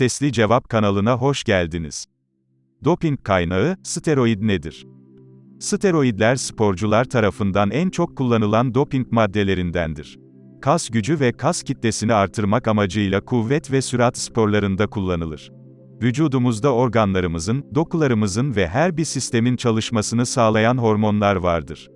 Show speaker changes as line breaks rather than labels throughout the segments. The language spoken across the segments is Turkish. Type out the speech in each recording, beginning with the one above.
Sesli Cevap kanalına hoş geldiniz. Doping kaynağı, steroid nedir? Steroidler sporcular tarafından en çok kullanılan doping maddelerindendir. Kas gücü ve kas kitlesini artırmak amacıyla kuvvet ve sürat sporlarında kullanılır. Vücudumuzda organlarımızın, dokularımızın ve her bir sistemin çalışmasını sağlayan hormonlar vardır.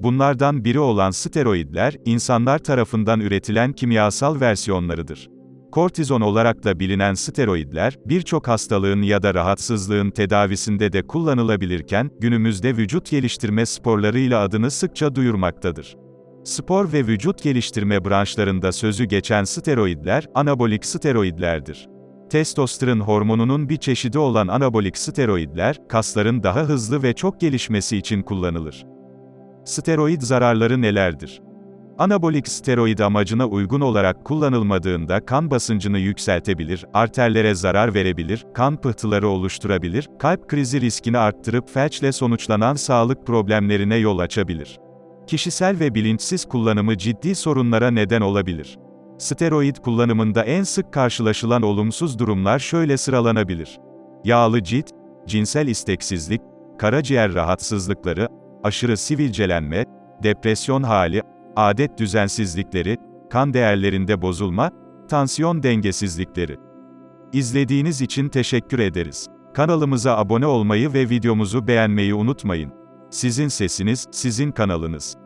Bunlardan biri olan steroidler, insanlar tarafından üretilen kimyasal versiyonlarıdır. Kortizon olarak da bilinen steroidler, birçok hastalığın ya da rahatsızlığın tedavisinde de kullanılabilirken, günümüzde vücut geliştirme sporlarıyla adını sıkça duyurmaktadır. Spor ve vücut geliştirme branşlarında sözü geçen steroidler, anabolik steroidlerdir. Testosteron hormonunun bir çeşidi olan anabolik steroidler, kasların daha hızlı ve çok gelişmesi için kullanılır. Steroid zararları nelerdir? Anabolik steroid amacına uygun olarak kullanılmadığında kan basıncını yükseltebilir, arterlere zarar verebilir, kan pıhtıları oluşturabilir, kalp krizi riskini arttırıp felçle sonuçlanan sağlık problemlerine yol açabilir. Kişisel ve bilinçsiz kullanımı ciddi sorunlara neden olabilir. Steroid kullanımında en sık karşılaşılan olumsuz durumlar şöyle sıralanabilir. Yağlı cilt, cinsel isteksizlik, karaciğer rahatsızlıkları, aşırı sivilcelenme, depresyon hali, adet düzensizlikleri, kan değerlerinde bozulma, tansiyon dengesizlikleri. İzlediğiniz için teşekkür ederiz. Kanalımıza abone olmayı ve videomuzu beğenmeyi unutmayın. Sizin sesiniz, sizin kanalınız.